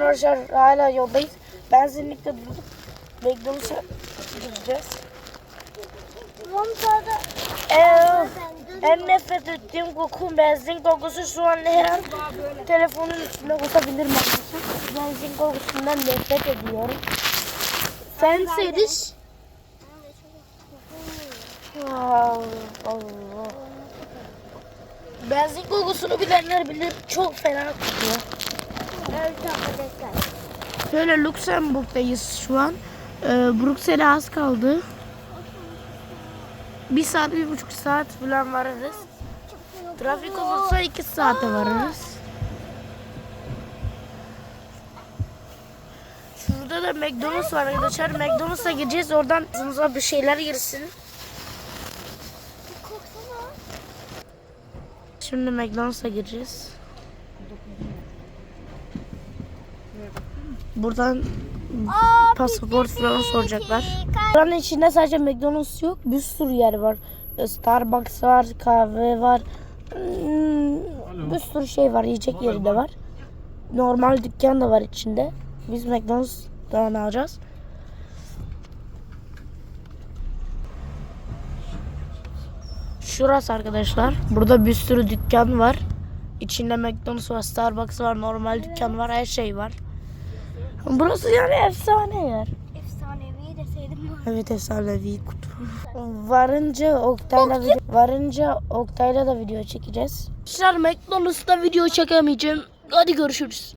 Arkadaşlar hala yoldayız. Benzinlikte durduk. McDonald's'a gideceğiz. Montada Ee, en nefret ettiğim koku benzin kokusu şu an her an telefonun üstüne kusabilirim arkadaşlar. Benzin kokusundan nefret ediyorum. Sen Seriş? Allah Allah. Benzin kokusunu bilenler bilir çok fena kokuyor. Evet. Şöyle Lüksemburg'dayız şu an. Ee, Brüksel'e az kaldı. Bir saat, bir buçuk saat falan varırız. Trafik olursa iki saate varırız. Şurada da McDonald's var arkadaşlar. McDonald's'a gideceğiz. Oradan ağzımıza bir şeyler girsin. Şimdi McDonald's'a gireceğiz. Buradan Aa, pasaport falan soracaklar. Buranın içinde sadece McDonald's yok. Bir sürü yer var. Starbucks var, kahve var. Hmm, Bir sürü şey var. Yiyecek yeri de var. Normal dükkan da var içinde. Biz McDonald's'tan alacağız. Şurası arkadaşlar. Burada bir sürü dükkan var. İçinde McDonald's var, Starbucks var, normal dükkan var, her şey var. Burası yani efsane yer. efsanevi deseydim? Evet efsanevi kutu. Varınca Oktay'la video, varınca Oktay'la da video çekeceğiz. Arkadaşlar McDonald's'ta video çekemeyeceğim. Hadi görüşürüz.